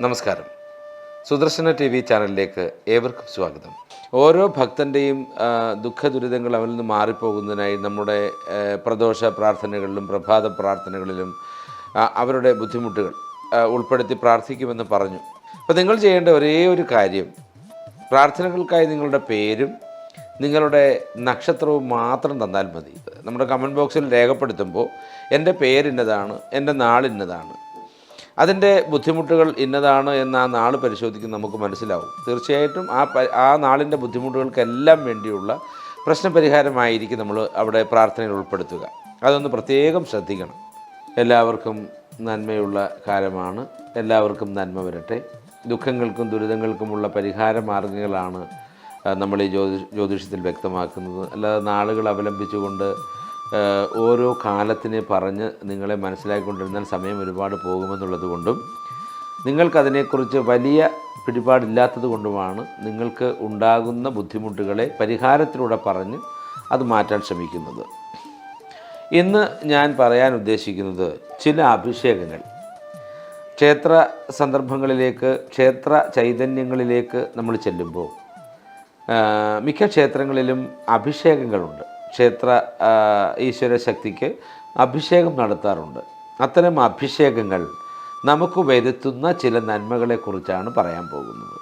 നമസ്കാരം Sudarshana T V ചാനലിലേക്ക് ഏവർക്കും സ്വാഗതം. ഓരോ ഭക്തന്റെയും ദുഃഖ ദുരിതങ്ങൾ അവനിൽ നിന്ന് മാറിപ്പോകുന്നതിനായി നമ്മുടെ പ്രദോഷ പ്രാർത്ഥനകളിലും പ്രഭാത പ്രാർത്ഥനകളിലും അവരുടെ ബുദ്ധിമുട്ടുകൾ ഉൾപ്പെടുത്തി പ്രാർത്ഥിക്കുമെന്ന് പറഞ്ഞു. അപ്പോൾ നിങ്ങൾ ചെയ്യേണ്ട ഒരേ ഒരു കാര്യം പ്രാർത്ഥനകൾക്കായി നിങ്ങളുടെ പേരും നിങ്ങളുടെ നക്ഷത്രവും മാത്രം തന്നാൽ മതി. നമ്മുടെ കമന്റ് ബോക്സിൽ രേഖപ്പെടുത്തുമ്പോൾ എന്റെ പേരിന്നതാണ് എന്റെ നാളിന്നതാണ് അതിന്റെ ബുദ്ധിമുട്ടുകൾ ഇന്നതാണ് എന്ന് ആ നാൾ പരിശോധിക്കുന്ന നമുക്ക് മനസ്സിലാവും. തീർച്ചയായിട്ടും ആ ആ നാളിന്റെ ബുദ്ധിമുട്ടുകൾക്കെല്ലാം വേണ്ടിയുള്ള പ്രശ്നപരിഹാരമായിരിക്കും നമ്മൾ അവിടെ പ്രാർത്ഥനയിൽ ഉൾപ്പെടുത്തുക. അതൊന്ന് പ്രത്യേകം ശ്രദ്ധിക്കണം. എല്ലാവർക്കും നന്മയുള്ള കാലമാണ്. എല്ലാവർക്കും നന്മ വരട്ടെ. ദുഃഖങ്ങൾക്കും ദുരിതങ്ങൾക്കുമുള്ള പരിഹാര മാർഗങ്ങളാണ് നമ്മൾ ഈ ജ്യോതി ജ്യോതിഷത്തിൽ വ്യക്തമാക്കുന്നത്. അല്ലാതെ നാളുകൾ അവലംബിച്ചുകൊണ്ട് ഓരോ കാലത്തിനെ പറഞ്ഞ് നിങ്ങളെ മനസ്സിലാക്കിക്കൊണ്ടിരുന്നാൽ സമയം ഒരുപാട് പോകുമെന്നുള്ളത് കൊണ്ടും നിങ്ങൾക്കതിനെക്കുറിച്ച് വലിയ പിടിപാടില്ലാത്തത് കൊണ്ടുമാണ് നിങ്ങൾക്ക് ഉണ്ടാകുന്ന ബുദ്ധിമുട്ടുകളെ പരിഹാരത്തിലൂടെ പറഞ്ഞ് അത് മാറ്റാൻ ശ്രമിക്കുന്നത്. ഇന്ന് ഞാൻ പറയാൻ ഉദ്ദേശിക്കുന്നത് ചില അഭിഷേകങ്ങൾ. ക്ഷേത്ര സന്ദർഭങ്ങളിലേക്ക് ക്ഷേത്ര ചൈതന്യങ്ങളിലേക്ക് നമ്മൾ ചെല്ലുമ്പോൾ മിക്ക ക്ഷേത്രങ്ങളിലും അഭിഷേകങ്ങളുണ്ട്. ക്ഷേത്ര ഈശ്വര ശക്തിക്ക് അഭിഷേകം നടത്താറുണ്ട്. അത്തരം അഭിഷേകങ്ങൾ നമുക്ക് വരുത്തുന്ന ചില നന്മകളെക്കുറിച്ചാണ് പറയാൻ പോകുന്നത്.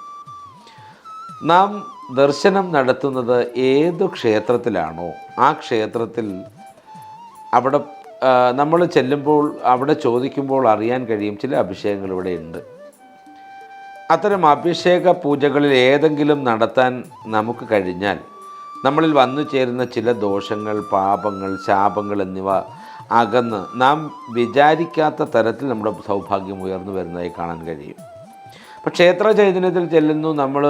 നാം ദർശനം നടത്തുന്നത് ഏതു ക്ഷേത്രത്തിലാണോ ആ ക്ഷേത്രത്തിൽ അവിടെ നമ്മൾ ചെല്ലുമ്പോൾ അവിടെ ചോദിക്കുമ്പോൾ അറിയാൻ കഴിയും ചില അഭിഷേകങ്ങൾ ഇവിടെ ഉണ്ട്. അത്തരം അഭിഷേക പൂജകളിൽ ഏതെങ്കിലും നടത്താൻ നമുക്ക് കഴിഞ്ഞാൽ നമ്മളിൽ വന്നു ചേരുന്ന ചില ദോഷങ്ങൾ പാപങ്ങൾ ശാപങ്ങൾ എന്നിവ അകന്ന് നാം വിചാരിക്കാത്ത തരത്തിൽ നമ്മുടെ സൗഭാഗ്യം ഉയർന്നു വരുന്നതായി കാണാൻ കഴിയും. അപ്പോൾ ക്ഷേത്ര ചൈതന്യത്തിൽ ചെല്ലുന്നു. നമ്മൾ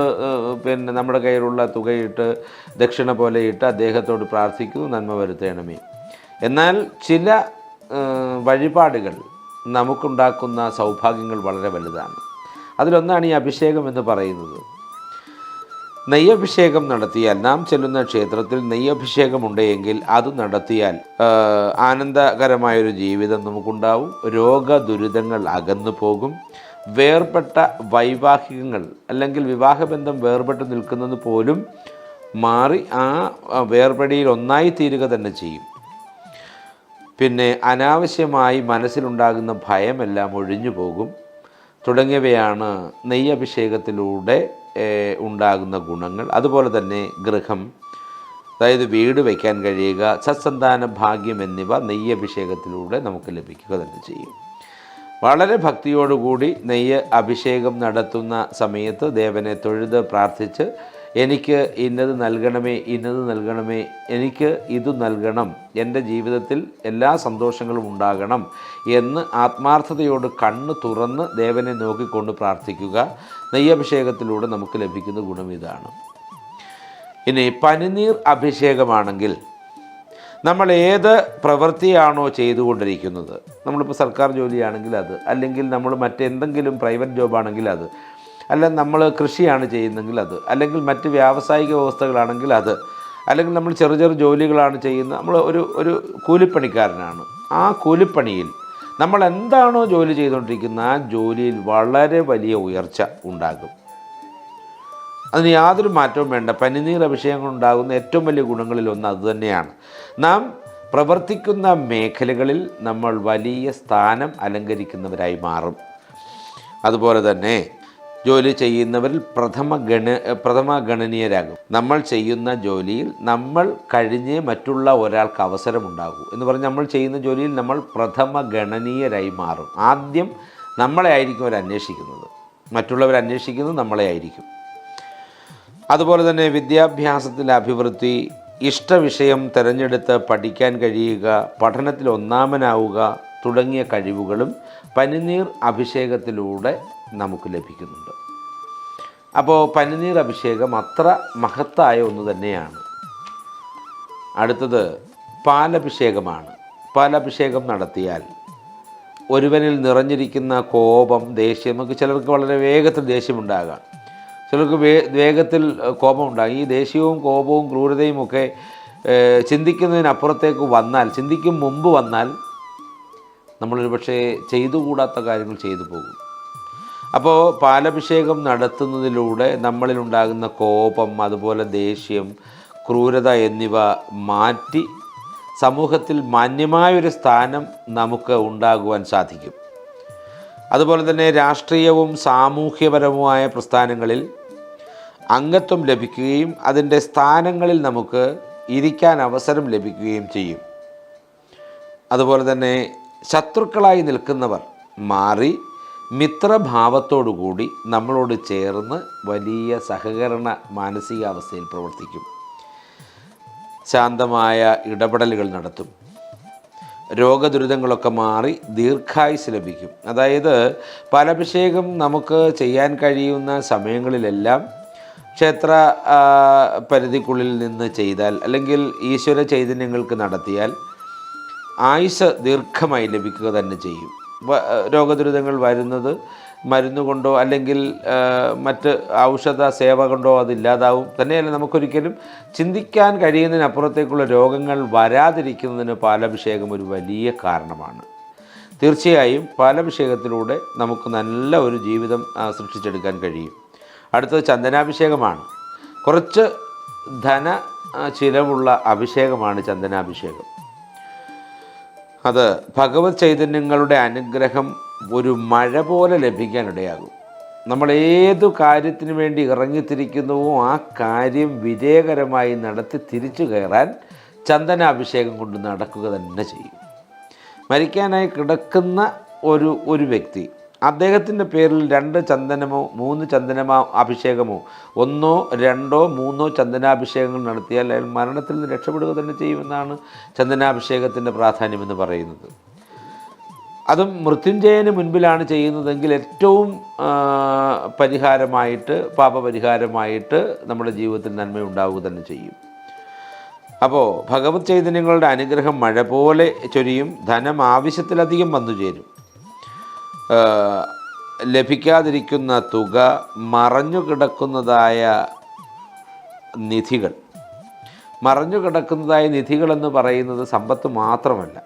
പിന്നെ നമ്മുടെ കയ്യിലുള്ള തുകയിട്ട് ദക്ഷിണ പോലെ ഇട്ട് അദ്ദേഹത്തോട് പ്രാർത്ഥിക്കുന്നു നന്മ വരുത്തേണമേ. എന്നാൽ ചില വഴിപാടുകൾ നമുക്കുണ്ടാക്കുന്ന സൗഭാഗ്യങ്ങൾ വളരെ വലുതാണ്. അതിലൊന്നാണ് ഈ അഭിഷേകം എന്ന് പറയുന്നത്. നെയ്യഭിഷേകം നടത്തിയാൽ നാം ചെല്ലുന്ന ക്ഷേത്രത്തിൽ നെയ്യഭിഷേകം ഉണ്ടെങ്കിൽ അത് നടത്തിയാൽ ആനന്ദകരമായൊരു ജീവിതം നമുക്കുണ്ടാവും. രോഗദുരിതങ്ങൾ അകന്നു പോകും. വേർപെട്ട വൈവാഹികങ്ങൾ അല്ലെങ്കിൽ വിവാഹബന്ധം വേർപെട്ട് നിൽക്കുന്നത് പോലും മാറി ആ വേർപടിയിൽ ഒന്നായി തീരുക തന്നെ ചെയ്യും. പിന്നെ അനാവശ്യമായി മനസ്സിലുണ്ടാകുന്ന ഭയമെല്ലാം ഒഴിഞ്ഞു പോകും. തുടങ്ങിയവയാണ് നെയ്യഭിഷേകത്തിലൂടെ ഉണ്ടാകുന്ന ഗുണങ്ങൾ. അതുപോലെ തന്നെ ഗൃഹം. അതായത് വീട് വയ്ക്കാൻ കഴിയുക സത്സന്താന ഭാഗ്യം എന്നിവ നെയ്യഭിഷേകത്തിലൂടെ നമുക്ക് ലഭിക്കുക തന്നെ ചെയ്യും. വളരെ ഭക്തിയോടുകൂടി നെയ്യ് അഭിഷേകം നടത്തുന്ന സമയത്ത് ദേവനെ തൊഴുത് പ്രാർത്ഥിച്ച് എനിക്ക് ഇന്നത് നൽകണമേ ഇന്നത് നൽകണമേ എനിക്ക് ഇത് നൽകണം. എന്റെ ജീവിതത്തിൽ എല്ലാ സന്തോഷങ്ങളും ഉണ്ടാകണം എന്ന് ആത്മാർത്ഥതയോട് കണ്ണ് തുറന്ന് ദേവനെ നോക്കിക്കൊണ്ട് പ്രാർത്ഥിക്കുക. നെയ്യഭിഷേകത്തിലൂടെ നമുക്ക് ലഭിക്കുന്ന ഗുണം ഇതാണ്. ഇനി പനിനീർ അഭിഷേകമാണെങ്കിൽ നമ്മൾ ഏത് പ്രവൃത്തിയാണോ ചെയ്തുകൊണ്ടിരിക്കുന്നത്? നമ്മളിപ്പോൾ സർക്കാർ ജോലിയാണെങ്കിൽ അത് അല്ലെങ്കിൽ നമ്മൾ മറ്റെന്തെങ്കിലും പ്രൈവറ്റ് ജോബാണെങ്കിൽ അത്. അല്ല നമ്മൾ കൃഷിയാണ് ചെയ്യുന്നതെങ്കിൽ അത്. അല്ലെങ്കിൽ മറ്റ് വ്യാവസായിക വ്യവസ്ഥകളാണെങ്കിൽ അത്. അല്ലെങ്കിൽ നമ്മൾ ചെറു ചെറു ജോലികളാണ് ചെയ്യുന്നത്. നമ്മൾ ഒരു ഒരു കൂലിപ്പണിക്കാരനാണ്. ആ കൂലിപ്പണിയിൽ നമ്മൾ എന്താണോ ജോലി ചെയ്തുകൊണ്ടിരിക്കുന്നത് ആ ജോലിയിൽ വളരെ വലിയ ഉയർച്ച ഉണ്ടാകും. അതിന് യാതൊരു മാറ്റവും വേണ്ട. പനിനീർ അഭിഷേകം ഉണ്ടാകുന്ന ഏറ്റവും വലിയ ഗുണങ്ങളിൽ ഒന്ന് അതുതന്നെയാണ് നാം പ്രവർത്തിക്കുന്ന മേഖലകളിൽ നമ്മൾ വലിയ സ്ഥാനം അലങ്കരിക്കുന്നവരായി മാറും. അതുപോലെ തന്നെ ജോലി ചെയ്യുന്നവരിൽ പ്രഥമ ഗണ പ്രഥമ ഗണനീയരാകും. നമ്മൾ ചെയ്യുന്ന ജോലിയിൽ നമ്മൾ കഴിഞ്ഞേ മറ്റുള്ള ഒരാൾക്ക് അവസരമുണ്ടാകൂ. എന്ന് പറഞ്ഞ് നമ്മൾ ചെയ്യുന്ന ജോലിയിൽ നമ്മൾ പ്രഥമ ഗണനീയരായി മാറും. ആദ്യം നമ്മളെ ആയിരിക്കും അവർ അന്വേഷിക്കുന്നത്. മറ്റുള്ളവർ അന്വേഷിക്കുന്നത് നമ്മളെ ആയിരിക്കും. അതുപോലെ തന്നെ വിദ്യാഭ്യാസത്തിൽ അഭിവൃദ്ധി ഇഷ്ടവിഷയം തിരഞ്ഞെടുത്ത് പഠിക്കാൻ കഴിയുക പഠനത്തിൽ ഒന്നാമനാവുക തുടങ്ങിയ കഴിവുകളും പനിനീർ അഭിഷേകത്തിലൂടെ നമുക്ക് ലഭിക്കുന്നുണ്ട്. അപ്പോൾ പനിനീർ അഭിഷേകം അത്ര മഹത്തായ ഒന്ന് തന്നെയാണ്. അടുത്തത് പാലഭിഷേകമാണ്. പാലഭിഷേകം നടത്തിയാൽ ഒരുവനിൽ നിറഞ്ഞിരിക്കുന്ന കോപം ദേഷ്യം നമുക്ക് ചിലർക്ക് വളരെ വേഗത്തിൽ ദേഷ്യമുണ്ടാകാം. ചിലർക്ക് വേ വേഗത്തിൽ കോപം കോപമുണ്ടാകും. ഈ ദേഷ്യവും കോപവും ക്രൂരതയും ഒക്കെ ചിന്തിക്കുന്നതിനപ്പുറത്തേക്ക് വന്നാൽ ചിന്തിക്കും മുമ്പ് വന്നാൽ നമ്മളൊരു പക്ഷേ ചെയ്തുകൂടാത്ത കാര്യങ്ങൾ ചെയ്തു പോകും. അപ്പോൾ പാലഭിഷേകം നടത്തുന്നതിലൂടെ നമ്മളിലുണ്ടാകുന്ന കോപം അതുപോലെ ദേഷ്യം ക്രൂരത എന്നിവ മാറ്റി സമൂഹത്തിൽ മാന്യമായൊരു സ്ഥാനം നമുക്ക് ഉണ്ടാകുവാൻ സാധിക്കും. അതുപോലെ തന്നെ രാഷ്ട്രീയവും സാമൂഹ്യപരവുമായ പ്രസ്ഥാനങ്ങളിൽ അംഗത്വം ലഭിക്കുകയും അതിന്റെ സ്ഥാനങ്ങളിൽ നമുക്ക് ഇരിക്കാൻ അവസരം ലഭിക്കുകയും ചെയ്യും. അതുപോലെ തന്നെ ശത്രുക്കളായി നിൽക്കുന്നവർ മാറി മിത്രഭാവത്തോടുകൂടി നമ്മളോട് ചേർന്ന് വലിയ സഹകരണ മാനസികാവസ്ഥയിൽ പ്രവർത്തിക്കും. ശാന്തമായ ഇടപെടലുകൾ നടത്തും. രോഗദുരിതങ്ങളൊക്കെ മാറി ദീർഘായുസ് ലഭിക്കും. അതായത് പാലഭിഷേകം നമുക്ക് ചെയ്യാൻ കഴിയുന്ന സമയങ്ങളിലെല്ലാം ക്ഷേത്ര പരിധിക്കുള്ളിൽ നിന്ന് ചെയ്താൽ അല്ലെങ്കിൽ ഈശ്വര ചൈതന്യങ്ങൾക്ക് നടത്തിയാൽ ആയുസ് ദീർഘമായി ലഭിക്കുക തന്നെ ചെയ്യും. രോഗദുരിതങ്ങൾ വരുന്നത് മരുന്ന് കൊണ്ടോ അല്ലെങ്കിൽ മറ്റ് ഔഷധ സേവ കൊണ്ടോ അതില്ലാതാവും തന്നെയല്ല നമുക്കൊരിക്കലും ചിന്തിക്കാൻ കഴിയുന്നതിനപ്പുറത്തേക്കുള്ള രോഗങ്ങൾ വരാതിരിക്കുന്നതിന് പാലഭിഷേകം ഒരു വലിയ കാരണമാണ്. തീർച്ചയായും പാലഭിഷേകത്തിലൂടെ നമുക്ക് നല്ല ഒരു ജീവിതം സൃഷ്ടിച്ചെടുക്കാൻ കഴിയും. അടുത്തത് ചന്ദനാഭിഷേകമാണ്. കുറച്ച് ധന ചിലവുള്ള അഭിഷേകമാണ് ചന്ദനാഭിഷേകം. അത് ഭഗവത് ചൈതന്യങ്ങളുടെ അനുഗ്രഹം ഒരു മഴ പോലെ ലഭിക്കാനിടയാകും നമ്മൾ ഏതു കാര്യത്തിന് വേണ്ടി ഇറങ്ങിത്തിരിക്കുന്നുവോ ആ കാര്യം വിജയകരമായി നടത്തി തിരിച്ചു കയറാൻ ചന്ദനാഭിഷേകം കൊണ്ട് നടക്കുക തന്നെ ചെയ്യും. മരിക്കാനായി കിടക്കുന്ന ഒരു ഒരു വ്യക്തി അദ്ദേഹത്തിന്റെ പേരിൽ രണ്ട് ചന്ദനമോ മൂന്ന് ചന്ദനമോ അഭിഷേകമോ ഒന്നോ രണ്ടോ മൂന്നോ ചന്ദനാഭിഷേകങ്ങൾ നടത്തിയാൽ അയാൾ മരണത്തിൽ നിന്ന് രക്ഷപ്പെടുക തന്നെ ചെയ്യുമെന്നാണ് ചന്ദനാഭിഷേകത്തിന്റെ പ്രാധാന്യമെന്ന് പറയുന്നത്. അതും മൃത്യുഞ്ജയന് മുൻപിലാണ് ചെയ്യുന്നതെങ്കിൽ ഏറ്റവും പരിഹാരമായിട്ട് പാപപരിഹാരമായിട്ട് നമ്മുടെ ജീവിതത്തിൽ നന്മ ഉണ്ടാവുക തന്നെ ചെയ്യും. അപ്പോൾ ഭഗവത് ചൈതന്യങ്ങളുടെ അനുഗ്രഹം മഴ പോലെ ചൊരിയും ധനം ആവശ്യത്തിലധികം വന്നു ചേരും ലഭിക്കാതിരിക്കുന്ന തുക മറഞ്ഞു കിടക്കുന്നതായ നിധികൾ. മറഞ്ഞു കിടക്കുന്നതായ നിധികളെന്ന് പറയുന്നത് സമ്പത്ത് മാത്രമല്ല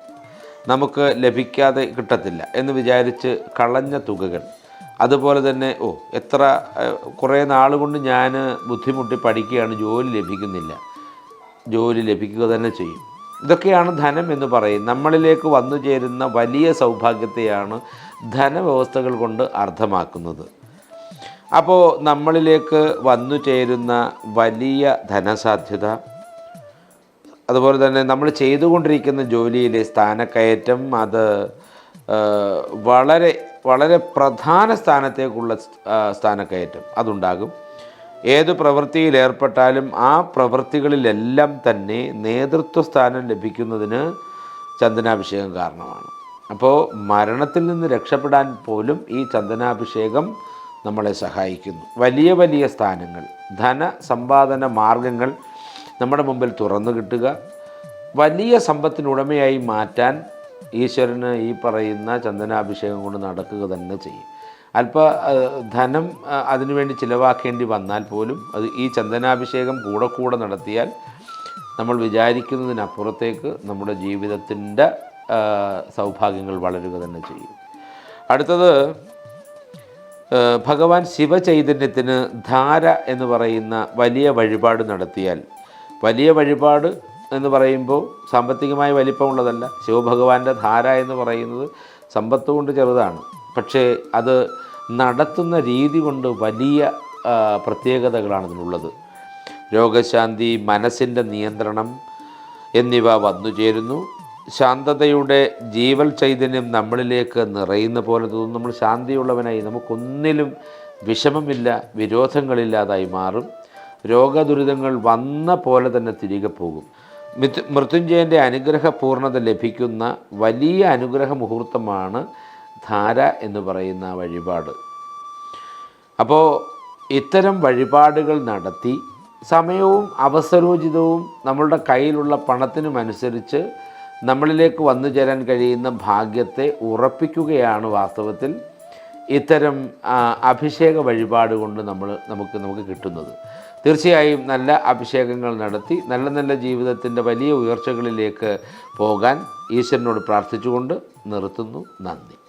നമുക്ക് ലഭിക്കാതെ കിട്ടത്തില്ല എന്ന് വിചാരിച്ച് കളഞ്ഞ തുകകൾ. അതുപോലെ തന്നെ ഓ എത്ര കുറേ നാൾ കൊണ്ട് ഞാൻ ബുദ്ധിമുട്ടി പഠിക്കുകയാണ് ജോലി ലഭിക്കുന്നില്ല. ജോലി ലഭിക്കുക തന്നെ ചെയ്യും. ഇതൊക്കെയാണ് ധനം എന്ന് പറയും നമ്മളിലേക്ക് വന്നു ചേരുന്ന വലിയ സൗഭാഗ്യത്തെയാണ് ധനവ്യവസ്ഥകൾ കൊണ്ട് അർത്ഥമാക്കുന്നത്. അപ്പോൾ നമ്മളിലേക്ക് വന്നു ചേരുന്ന വലിയ ധനസാധ്യത അതുപോലെ തന്നെ നമ്മൾ ചെയ്തുകൊണ്ടിരിക്കുന്ന ജോലിയിലെ സ്ഥാനക്കയറ്റം അത് വളരെ വളരെ പ്രധാന സ്ഥാനത്തേക്കുള്ള സ്ഥാനക്കയറ്റം അതുണ്ടാകും. ഏത് പ്രവൃത്തിയിൽ ഏർപ്പെട്ടാലും ആ പ്രവൃത്തികളിലെല്ലാം തന്നെ നേതൃത്വ സ്ഥാനം ലഭിക്കുന്നതിന് ചന്ദനാഭിഷേകം കാരണമാണ്. അപ്പോൾ മരണത്തിൽ നിന്ന് രക്ഷപ്പെടാൻ പോലും ഈ ചന്ദനാഭിഷേകം നമ്മളെ സഹായിക്കുന്നു. വലിയ വലിയ സ്ഥാനങ്ങൾ ധന സമ്പാദന മാർഗങ്ങൾ നമ്മുടെ മുമ്പിൽ തുറന്നു കിട്ടുക വലിയ സമ്പത്തിനുടമയായി മാറ്റാൻ ഈശ്വരന് ഈ പറയുന്ന ചന്ദനാഭിഷേകം കൊണ്ട് നടക്കുക തന്നെ ചെയ്യും. അല്പ ധനം അതിനുവേണ്ടി ചിലവാക്കേണ്ടി വന്നാൽ പോലും അത് ഈ ചന്ദനാഭിഷേകം കൂടെ കൂടെ നടത്തിയാൽ നമ്മൾ വിചാരിക്കുന്നതിനപ്പുറത്തേക്ക് നമ്മുടെ ജീവിതത്തിന്റെ സൗഭാഗ്യങ്ങൾ വളരുക തന്നെ ചെയ്യും. അടുത്തത് ഭഗവാൻ ശിവചൈതന്യത്തിന് ധാര എന്ന് പറയുന്ന വലിയ വഴിപാട് നടത്തിയാൽ വലിയ വഴിപാട് എന്ന് പറയുമ്പോൾ സാമ്പത്തികമായി വലിപ്പമുള്ളതല്ല. ശിവഭഗവാന്റെ ധാര എന്ന് പറയുന്നത് സമ്പത്ത് കൊണ്ട് ചെറുതാണ്. പക്ഷേ അത് നടത്തുന്ന രീതി കൊണ്ട് വലിയ പ്രത്യേകതകളാണ് ഇതിനുള്ളത്. രോഗശാന്തി മനസ്സിന്റെ നിയന്ത്രണം എന്നിവ വന്നു ചേരുന്നു. ശാന്തതയുടെ ജീവൽ ചൈതന്യം നമ്മളിലേക്ക് നിറയുന്ന പോലെ തോന്നും നമ്മൾ ശാന്തിയുള്ളവനായി നമുക്കൊന്നിലും വിഷമമില്ല വിരോധങ്ങളില്ലാതായി മാറും. രോഗദുരിതങ്ങൾ വന്ന പോലെ തന്നെ തിരികെ പോകും. മൃത്യു മൃത്യുഞ്ജയന്റെ അനുഗ്രഹപൂർണത ലഭിക്കുന്ന വലിയ അനുഗ്രഹ മുഹൂർത്തമാണ് ധാര എന്ന് പറയുന്ന വഴിപാട്. അപ്പോൾ ഇത്തരം വഴിപാടുകൾ നടത്തി സമയവും അവസരോചിതവും നമ്മളുടെ കയ്യിലുള്ള പണത്തിനുമനുസരിച്ച് നമ്മളിലേക്ക് വന്നു ചേരാൻ കഴിയുന്ന ഭാഗ്യത്തെ ഉറപ്പിക്കുകയാണ് വാസ്തവത്തിൽ ഇത്തരം അഭിഷേക വഴിപാട് കൊണ്ട് നമ്മൾ നമുക്ക് നമുക്ക് കിട്ടുന്നത്. തീർച്ചയായും നല്ല അഭിഷേകങ്ങൾ നടത്തി നല്ല നല്ല ജീവിതത്തിന്റെ വലിയ ഉയർച്ചകളിലേക്ക് പോകാൻ ഈശ്വരനോട് പ്രാർത്ഥിച്ചുകൊണ്ട് നിർത്തുന്നു. നന്ദി.